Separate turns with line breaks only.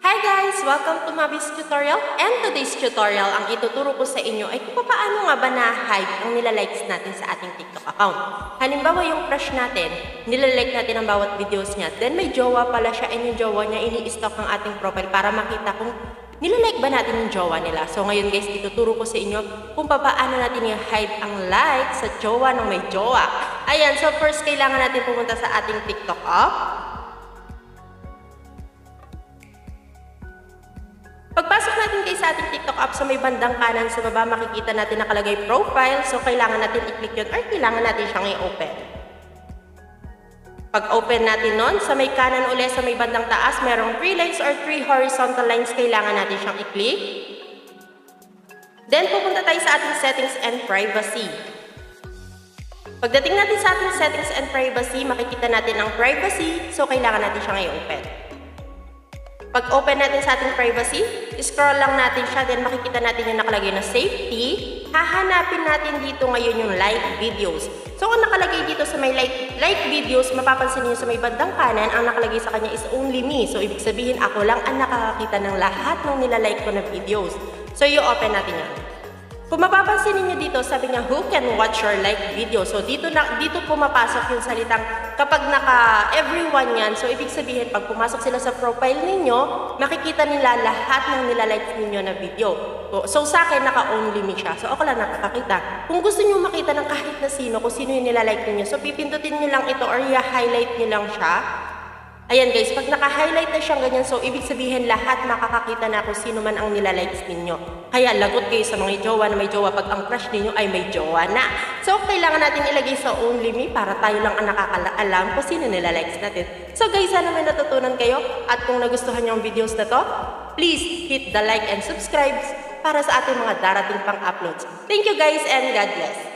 Hi guys! Welcome to Mabis Tutorial and today's tutorial ang ituturo ko sa inyo ay kung paano nga ba na-hide ang nilalikes natin sa ating TikTok account. Halimbawa yung crush natin, nilalike natin ang bawat videos niya, then may jowa pala siya and yung jowa niya ini-stalk ang ating profile para makita kung nilalike ba natin yung jowa nila. So ngayon guys, ituturo ko sa inyo kung paano natin i-hide ang like sa jowa ng may jowa. Ayan, so first kailangan natin pumunta sa ating TikTok app. Sa ating TikTok app sa may bandang kanan sa baba, makikita natin nakalagay profile. So, kailangan natin i-click yun or kailangan natin siyang i-open. Pag open natin nun, sa may kanan uli, sa may bandang taas, merong 3 lines or 3 horizontal lines, kailangan natin siyang i-click. Then, pupunta tayo sa ating settings and privacy. Pagdating natin sa ating settings and privacy, makikita natin ang privacy, so kailangan natin siyang i-open. Pag open natin sa ating privacy, scroll lang natin siya, then makikita natin yung nakalagay na safety. Hahanapin natin dito ngayon yung like videos. So kung nakalagay dito sa may like, like videos, mapapansin niyo sa may bandang kanan, ang nakalagay sa kanya is only me. So ibig sabihin ako lang ang nakakakita ng lahat ng nilalike ko na videos. So i-open natin yan. Kung mapapansin niyo dito, sabi niya, who can watch your like video? So, dito, na, dito pumapasok yung salitang kapag naka everyone yan. So, ibig sabihin, pag pumasok sila sa profile ninyo, makikita nila lahat ng nilalike ninyo na video. So, sa akin, naka-only me siya. So, ako lang nakakakita. Kung gusto niyo makita ng kahit na sino, kung sino yung nilalike ninyo, so, pipindutin niyo lang ito or i-highlight niyo lang siya. Ayan guys, pag naka-highlight na siyang ganyan, so ibig sabihin lahat makakakita na kung sino man ang nilalikes ninyo. Kaya lagot kayo sa mga jowa na may jowa pag ang crush ninyo ay may jowa na. So kailangan natin ilagay sa only me para tayo lang ang nakakaalam kung sino nilalikes natin. So guys, sana may natutunan kayo at kung nagustuhan niyo ang videos na to, please hit the like and subscribe para sa ating mga darating pang uploads. Thank you guys and God bless!